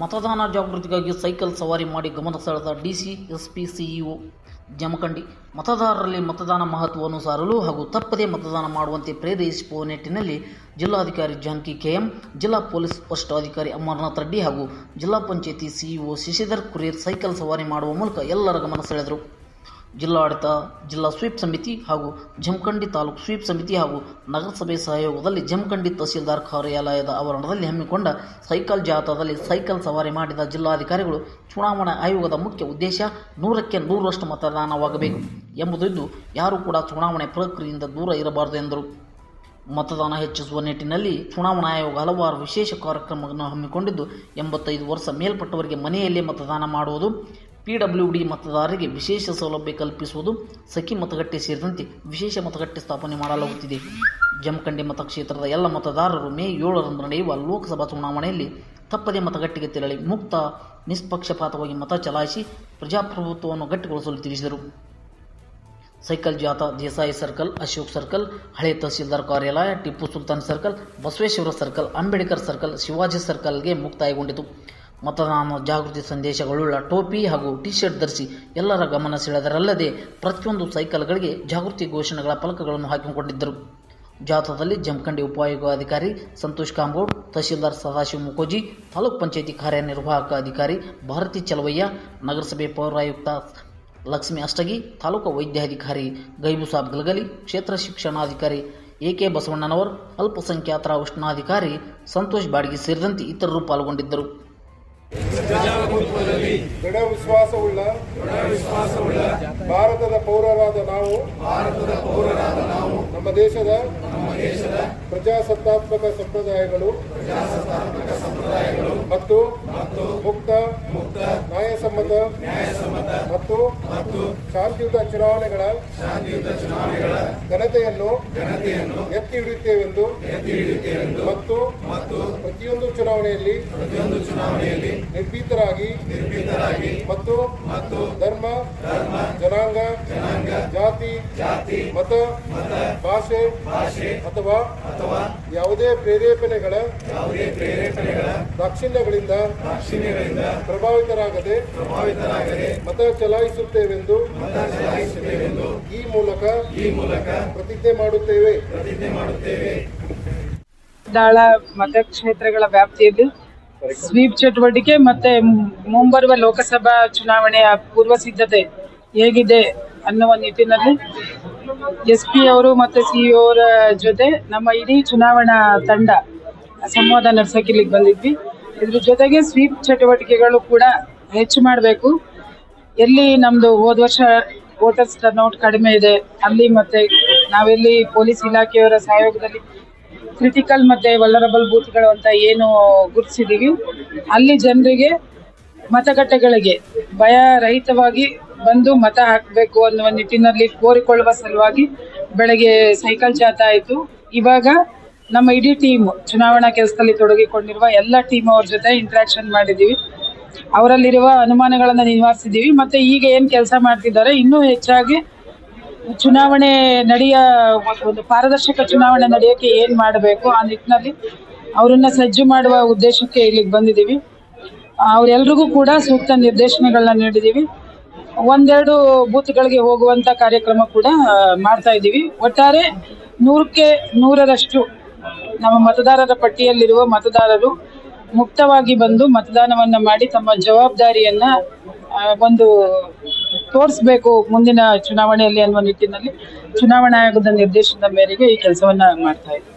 ಮತದಾನ ಜಾಗೃತಿಗಾಗಿ ಸೈಕಲ್ ಸವಾರಿ ಮಾಡಿ ಗಮನ ಸೆಳೆದ ಡಿಸಿ, ಎಸ್ಪಿ, ಸಿಇಒ ಜಮಖಂಡಿ. ಮತದಾರರಲ್ಲಿ ಮತದಾನ ಮಹತ್ವವನ್ನು ಸಾರಲು ಹಾಗೂ ತಪ್ಪದೇ ಮತದಾನ ಮಾಡುವಂತೆ ಪ್ರೇರೇಪಿಸುವ ನಿಟ್ಟಿನಲ್ಲಿ ಜಿಲ್ಲಾಧಿಕಾರಿ ಜಾನಕಿ ಕೆಎಂ, ಜಿಲ್ಲಾ ಪೊಲೀಸ್ ವರಿಷ್ಠಾಧಿಕಾರಿ ಅಮರನಾಥ್ ರೆಡ್ಡಿ ಹಾಗೂ ಜಿಲ್ಲಾ ಪಂಚಾಯಿತಿ ಸಿಇಒ ಶಶಿಧರ್ ಕುರಿಯರ್ ಸೈಕಲ್ ಸವಾರಿ ಮಾಡುವ ಮೂಲಕ ಎಲ್ಲರ ಗಮನ ಸೆಳೆದರು. ಜಿಲ್ಲಾಡಳಿತ, ಜಿಲ್ಲಾ ಸ್ವೀಪ್ ಸಮಿತಿ ಹಾಗೂ ಜಮಖಂಡಿ ತಾಲೂಕು ಸ್ವೀಪ್ ಸಮಿತಿ ಹಾಗೂ ನಗರಸಭೆ ಸಹಯೋಗದಲ್ಲಿ ಜಮಖಂಡಿ ತಹಸೀಲ್ದಾರ್ ಕಾರ್ಯಾಲಯದ ಆವರಣದಲ್ಲಿ ಹಮ್ಮಿಕೊಂಡ ಸೈಕಲ್ ಜಾಥಾದಲ್ಲಿ ಸೈಕಲ್ ಸವಾರಿ ಮಾಡಿದ ಜಿಲ್ಲಾಧಿಕಾರಿಗಳು ಚುನಾವಣಾ ಆಯೋಗದ ಮುಖ್ಯ ಉದ್ದೇಶ ನೂರಕ್ಕೆ ನೂರರಷ್ಟು ಮತದಾನವಾಗಬೇಕು ಎಂಬುದಿದ್ದು ಯಾರೂ ಕೂಡ ಚುನಾವಣೆ ಪ್ರಕ್ರಿಯೆಯಿಂದ ದೂರ ಇರಬಾರದು ಎಂದರು. ಮತದಾನ ಹೆಚ್ಚಿಸುವ ನಿಟ್ಟಿನಲ್ಲಿ ಚುನಾವಣಾ ಆಯೋಗ ಹಲವಾರು ವಿಶೇಷ ಕಾರ್ಯಕ್ರಮಗಳನ್ನು ಹಮ್ಮಿಕೊಂಡಿದ್ದು, ಎಂಬತ್ತೈದು ವರ್ಷ ಮೇಲ್ಪಟ್ಟವರಿಗೆ ಮನೆಯಲ್ಲೇ ಮತದಾನ ಮಾಡುವುದು ಪಿ ಡಬ್ಲ್ಯೂ ಡಿ ಮತದಾರರಿಗೆ ವಿಶೇಷ ಸೌಲಭ್ಯ ಕಲ್ಪಿಸುವುದು ಸಖಿ ಮತಗಟ್ಟೆ ಸೇರಿದಂತೆ ವಿಶೇಷ ಮತಗಟ್ಟೆ ಸ್ಥಾಪನೆ ಮಾಡಲಾಗುತ್ತಿದೆ. ಜಮಖಂಡಿ ಮತಕ್ಷೇತ್ರದ ಎಲ್ಲ ಮತದಾರರು ಮೇ ಏಳರಂದು ನಡೆಯುವ ಲೋಕಸಭಾ ಚುನಾವಣೆಯಲ್ಲಿ ತಪ್ಪದೇ ಮತಗಟ್ಟೆಗೆ ತೆರಳಿ ಮುಕ್ತ, ನಿಷ್ಪಕ್ಷಪಾತವಾಗಿ ಮತ ಚಲಾಯಿಸಿ ಪ್ರಜಾಪ್ರಭುತ್ವವನ್ನು ಗಟ್ಟಿಗೊಳಿಸಲು ತಿಳಿಸಿದರು. ಸೈಕಲ್ ಜಾಥಾ, ದೇಸಾಯಿ ಸರ್ಕಲ್, ಅಶೋಕ್ ಸರ್ಕಲ್, ಹಳೆ ತಹಸೀಲ್ದಾರ್ ಕಾರ್ಯಾಲಯ, Tipu Sultan circle, Basaveshwara circle, Ambedkar circle, Shivaji ಸರ್ಕಲ್ಗೆ ಮುಕ್ತಾಯಗೊಂಡಿತು. ಮತದಾನ ಜಾಗೃತಿ ಸಂದೇಶಗಳುಳ್ಳ ಟೋಪಿ ಹಾಗೂ ಟಿ ಶರ್ಟ್ ಧರಿಸಿ ಎಲ್ಲರ ಗಮನ ಸೆಳೆದರಲ್ಲದೆ ಪ್ರತಿಯೊಂದು ಸೈಕಲ್ಗಳಿಗೆ ಜಾಗೃತಿ ಘೋಷಣೆಗಳ ಫಲಕಗಳನ್ನು ಹಾಕಿಕೊಂಡಿದ್ದರು. ಜಾಥಾದಲ್ಲಿ ಜಮಖಂಡಿ ಅಧಿಕಾರಿ ಸಂತೋಷ್ ಕಾಂಬೋಡ್, ತಹಶೀಲ್ದಾರ್ ಸದಾಶಿವ ಮುಖೋಜಿ ತಾಲೂಕ್ ಪಂಚಾಯಿತಿ ಕಾರ್ಯನಿರ್ವಾಹಕ ಅಧಿಕಾರಿ ಭಾರತಿ ಚಲವಯ್ಯ, ನಗರಸಭೆ ಪೌರಾಯುಕ್ತ ಲಕ್ಷ್ಮಿ ಅಷ್ಟಗಿ, ತಾಲೂಕು ವೈದ್ಯಾಧಿಕಾರಿ ಗೈಬುಸಾಬ್ ಗಲಗಲಿ, ಕ್ಷೇತ್ರ ಶಿಕ್ಷಣಾಧಿಕಾರಿ ಎ ಕೆ ಬಸವಣ್ಣನವರ್, ಅಲ್ಪಸಂಖ್ಯಾತರ ಉಷ್ಣಾಧಿಕಾರಿ ಸಂತೋಷ್ ಬಾಡಿಗೆ ಸೇರಿದಂತೆ ಇತರರು ಪಾಲ್ಗೊಂಡಿದ್ದರು. ದೃಢ ವಿಶ್ವಾಸವುಳ್ಳ ಭಾರತದ ಪೌರರಾದ ನಾವು ನಮ್ಮ ದೇಶದ ಪ್ರಜಾಸತ್ತಾತ್ಮಕ ಸಂಪ್ರದಾಯಗಳು ಮತ್ತು ಮುಕ್ತ ನ್ಯಾಯಸಮ್ಮತ ಮತ್ತು ಶಾಂತಿಯುತ ಚುನಾವಣೆಗಳ ಘನತೆಯನ್ನು ಎತ್ತಿ ಹಿಡಿಯುತ್ತೇವೆಂದು ಮತ್ತು ಪ್ರತಿಯೊಂದು ಚುನಾವಣೆಯಲ್ಲಿ ನಿರ್ಭೀತರಾಗಿ ಮತ್ತು ಧರ್ಮ ಜನಾಂಗ ಜಾತಿ ಮತ ಭಾಷೆ ಅಥವಾ ಯಾವುದೇ ಪ್ರೇರೇಪಣೆಗಳ ದಾಕ್ಷಿಣ್ಯಗಳಿಂದ ಪ್ರಭಾವಿತರಾಗದೆ ಪ್ರಭಾವಿತರಾಗದೆ ಮತ ಚಲಾಯಿಸುತ್ತೇವೆಂದು ಈ ಮೂಲಕ ಈ ಮೂಲಕ ಪ್ರತಿಜ್ಞೆ ಮಾಡುತ್ತೇವೆ. ದಾಳ ಮತಕ್ಷೇತ್ರಗಳ ವ್ಯಾಪ್ತಿಯಲ್ಲಿ ಸ್ವೀಪ್ ಚಟುವಟಿಕೆ ಮತ್ತೆ ಮುಂಬರುವ ಲೋಕಸಭಾ ಚುನಾವಣೆಯ ಪೂರ್ವ ಸಿದ್ಧತೆ ಹೇಗಿದೆ ಅನ್ನುವ ನಿಟ್ಟಿನಲ್ಲಿ ಎಸ್ ಪಿ ಅವರು ಮತ್ತೆ ಸಿ ಅವರ ಜೊತೆ ನಮ್ಮ ಇಡೀ ಚುನಾವಣಾ ತಂಡ ಸಂವಾದ ನಡೆಸಕ್ಕೆ ಇಲ್ಲಿಗೆ ಬಂದಿದ್ವಿ. ಇದ್ರ ಜೊತೆಗೆ ಸ್ವೀಪ್ ಚಟುವಟಿಕೆಗಳು ಕೂಡ ಹೆಚ್ಚು ಮಾಡಬೇಕು. ಎಲ್ಲಿ ನಮ್ಮದು ಹೋದ ವರ್ಷ ವೋಟರ್ಸ್ ಟರ್ನ್ಔಟ್ ಕಡಿಮೆ ಇದೆ, ಅಲ್ಲಿ ಮತ್ತೆ ನಾವೆಲ್ಲಿ ಪೊಲೀಸ್ ಇಲಾಖೆಯವರ ಸಹಯೋಗದಲ್ಲಿ ಕ್ರಿಟಿಕಲ್ ಮತ್ತೆ ವಲ್ಲರಬಲ್ ಬೂತ್ಗಳು ಅಂತ ಏನು ಗುರುತಿಸಿದೀವಿ. ಅಲ್ಲಿ ಜನರಿಗೆ ಮತಗಟ್ಟೆಗಳಿಗೆ ಭಯ ರಹಿತವಾಗಿ ಬಂದು ಮತ ಹಾಕಬೇಕು ಅನ್ನುವ ನಿಟ್ಟಿನಲ್ಲಿ ಕೋರಿಕೊಳ್ಳುವ ಸಲುವಾಗಿ ಬೆಳಗ್ಗೆ ಸೈಕಲ್ ಜಾಥಾ ಆಯಿತು. ಇವಾಗ ನಮ್ಮ ಇಡೀ ಟೀಮ್ ಚುನಾವಣಾ ಕೆಲಸದಲ್ಲಿ ತೊಡಗಿಕೊಂಡಿರುವ ಎಲ್ಲ ಟೀಮ್ ಅವ್ರ ಜೊತೆ ಇಂಟ್ರಾಕ್ಷನ್ ಮಾಡಿದ್ದೀವಿ. ಅವರಲ್ಲಿರುವ ಅನುಮಾನಗಳನ್ನು ನಿವಾರಿಸಿದ್ದೀವಿ. ಮತ್ತೆ ಈಗ ಏನು ಕೆಲಸ ಮಾಡ್ತಿದ್ದಾರೆ, ಇನ್ನೂ ಹೆಚ್ಚಾಗಿ ಚುನಾವಣೆ ನಡೆಯ ಒಂದು ಪಾರದರ್ಶಕ ಚುನಾವಣೆ ನಡೆಯೋಕ್ಕೆ ಏನು ಮಾಡಬೇಕು ಆ ನಿಟ್ಟಿನಲ್ಲಿ ಅವರನ್ನು ಸಜ್ಜು ಮಾಡುವ ಉದ್ದೇಶಕ್ಕೆ ಇಲ್ಲಿಗೆ ಬಂದಿದ್ದೀವಿ. ಅವರೆಲ್ರಿಗೂ ಕೂಡ ಸೂಕ್ತ ನಿರ್ದೇಶನಗಳನ್ನ ನೀಡಿದ್ದೀವಿ. ಒಂದೆರಡು ಬೂತ್ಗಳಿಗೆ ಹೋಗುವಂತ ಕಾರ್ಯಕ್ರಮ ಕೂಡ ಮಾಡ್ತಾ ಇದ್ದೀವಿ. ಒಟ್ಟಾರೆ ನೂರಕ್ಕೆ ನೂರರಷ್ಟು ನಮ್ಮ ಮತದಾರರ ಪಟ್ಟಿಯಲ್ಲಿರುವ ಮತದಾರರು ಮುಕ್ತವಾಗಿ ಬಂದು ಮತದಾನವನ್ನ ಮಾಡಿ ತಮ್ಮ ಜವಾಬ್ದಾರಿಯನ್ನ ಒಂದು ತೋರಿಸ್ಬೇಕು ಮುಂದಿನ ಚುನಾವಣೆಯಲ್ಲಿ ಅನ್ನುವ ನಿಟ್ಟಿನಲ್ಲಿ ಚುನಾವಣಾ ಆಯೋಗದ ನಿರ್ದೇಶನದ ಮೇರೆಗೆ ಈ ಕೆಲಸವನ್ನ ಮಾಡ್ತಾ ಇದ್ದೀವಿ.